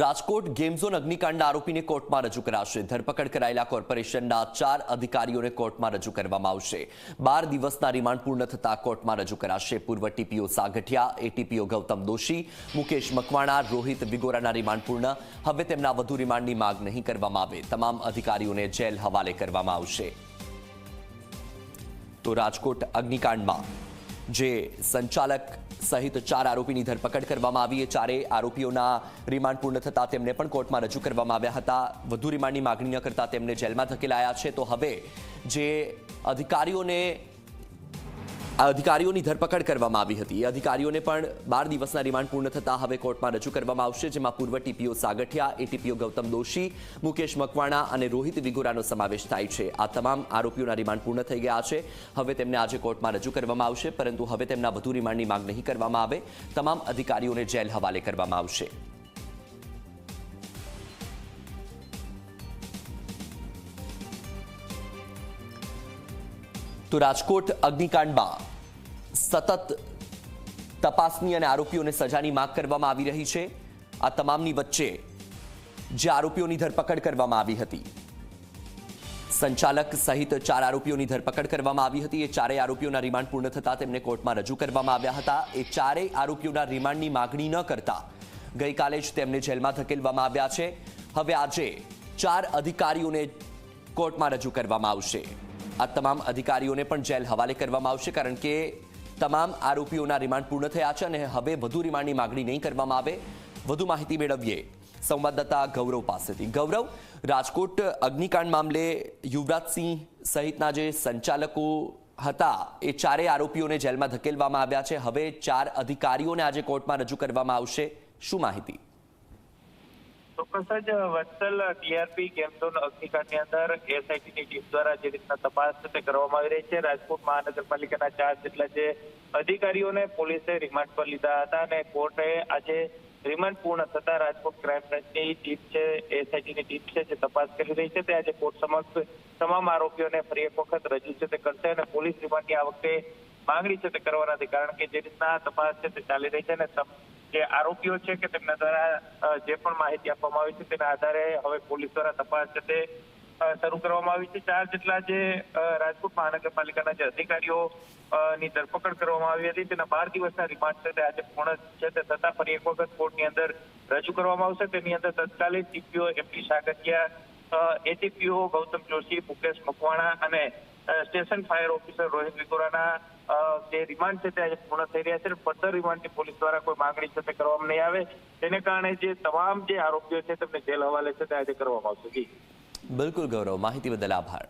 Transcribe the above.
Rajkot game zone આરોપીને કોર્ટમાં રજૂ કરાશે. ધરપકડ કરાયેલા કોર્પોરેશનના ચાર અધિકારીઓને કોર્ટમાં રજૂ કરવામાં આવશે. બાર દિવસના રિમાન્ડ પૂર્ણ થતા કોર્ટમાં રજૂ કરાશે. પૂર્વ ટીપીઓ સાગઠિયા, એટીપીઓ ગૌતમ દોશી, મુકેશ મકવાણા, રોહિત વિગોરાના રિમાન્ડ પૂર્ણ. હવે તેમના વધુ રિમાન્ડની માંગ નહીં કરવામાં આવે. તમામ અધિકારીઓને જેલ હવાલે કરવામાં આવશે. તો રાજકોટ અગ્નિકાંડમાં જે સંચાલક સહિત ચાર આરોપીની ધરપકડ કરવામાં આવી એ ચારેય આરોપીઓના રિમાન્ડ પૂર્ણ થતા તેમને પણ કોર્ટમાં રજૂ કરવામાં આવ્યા હતા. વધુ રિમાન્ડની માગણી ન કરતા તેમને જેલમાં ધકેલાયા છે. તો હવે જે અધિકારીઓને આ અધિકારીઓની ધરપકડ કરવામાં આવી હતી. એ અધિકારીઓને પણ બાર દિવસના રિમાન્ડ પૂર્ણ થતાં હવે કોર્ટમાં રજૂ કરવામાં આવશે, જેમાં પૂર્વ ટીપીઓ સાગઠિયા એટીપીઓ ગૌતમ દોશી, મુકેશ મકવાણા અને રોહિત વિગોરાનો સમાવેશ થાય છે. આ તમામ આરોપીઓના રિમાન્ડ પૂર્ણ થઈ ગયા છે. હવે તેમને આજે કોર્ટમાં રજૂ કરવામાં આવશે, પરંતુ હવે તેમના વધુ રિમાન્ડની માંગ નહીં કરવામાં આવે. તમામ અધિકારીઓને જેલ હવાલે કરવામાં આવશે. તો રાજકોટ અગ્નિકાંડમાં સતત તપાસની અને આરોપીઓને સજાની માંગ કરવામાં આવી રહી છે. આ તમામની વચ્ચે જે આરોપીઓની ધરપકડ કરવામાં આવી હતી. સંચાલક સહિત ચાર આરોપીઓની ધરપકડ કરવામાં આવી હતી. એ ચારેય આરોપીઓના રિમાન્ડ પૂર્ણ થતા તેમને કોર્ટમાં રજૂ કરવામાં આવ્યા હતા. એ ચારેય આરોપીઓના રિમાન્ડની માગણી ન કરતા ગઈકાલે જ તેમને જેલમાં ધકેલવામાં આવ્યા છે. હવે આજે ચાર અધિકારીઓને કોર્ટમાં રજૂ કરવામાં આવશે. આ તમામ અધિકારીઓને પણ જેલ હવાલે કરવામાં આવશે કારણ કે તમામ આરોપીઓના રિમાન્ડ પૂર્ણ થયા છે અને હવે વધુ રિમાન્ડની માગણી નહીં કરવામાં આવે. વધુ માહિતી મેળવીએ સંવાદદાતા ગૌરવ પાસેથી. ગૌરવ, રાજકોટ અગ્નિકાંડ મામલે યુવરાજસિંહ સહિતના જે સંચાલકો હતા, એ ચારેય આરોપીઓને જેલમાં ધકેલવામાં આવ્યા છે. હવે ચાર અધિકારીઓને આજે કોર્ટમાં રજૂ કરવામાં આવશે. શું માહિતી? ચોક્કસ જ વત્સલ ટીઆરપી ગેમ અગ્નિકાંડની અંદર એસઆઈટીની ટીમ દ્વારા જે રીતના તપાસ છે તે કરવામાં આવી રહી છે. રાજકોટ મહાનગરપાલિકાના ચાર જેટલા જે અધિકારીઓને પોલીસે રિમાન્ડ પર લીધા હતા અને કોર્ટે આજે રિમાન્ડ પૂર્ણ થતા રાજકોટ ક્રાઇમ બ્રાન્ચની ટીમ છે, એસઆઈટીની ટીમ છે જે તપાસ કરી રહી છે. તે આજે કોર્ટ સમક્ષ તમામ આરોપીઓને ફરી એક વખત રજૂ છે તે કરશે અને પોલીસ રિમાન્ડની આ વખતે માંગણી છે તે કરવાના હતી કારણ કે જે રીતના તપાસ છે તે ચાલી રહી છે અને જે આરોપીઓ છે કે તેમના દ્વારા જે પણ માહિતી આપવામાં આવી છે તેના આધારે હવે પોલીસ દ્વારા તપાસ છે તે શરૂ કરવામાં આવી છે. ચાર જેટલા જે રાજકોટ મહાનગરપાલિકાના જે અધિકારીઓ ની ધરપકડ કરવામાં આવી હતી તેના બાર દિવસના રિમાન્ડ છે તે આજે પૂર્ણ છે તે થતા ફરી એક વખત કોર્ટની અંદર રજૂ કરવામાં આવશે. તેની અંદર તત્કાલીન DPO MP Sagathiya ATPO Gautam Joshi, Mukesh Makwana અને સ્ટેશન ફાયર ઓફિસર રોહિત વિકોરાના જે રિમાન્ડ છે તે આજે પૂર્ણ થઈ રહ્યા છે ફર્ધર રિમાન્ડની પોલીસ દ્વારા કોઈ માંગણી છે તે કરવામાં નહીં આવે. તેને કારણે જે તમામ જે આરોપીઓ છે તેમને જેલ હવાલે છે તે આજે કરવામાં આવશે. બિલકુલ ગૌરવ, માહિતી બદલ આભાર.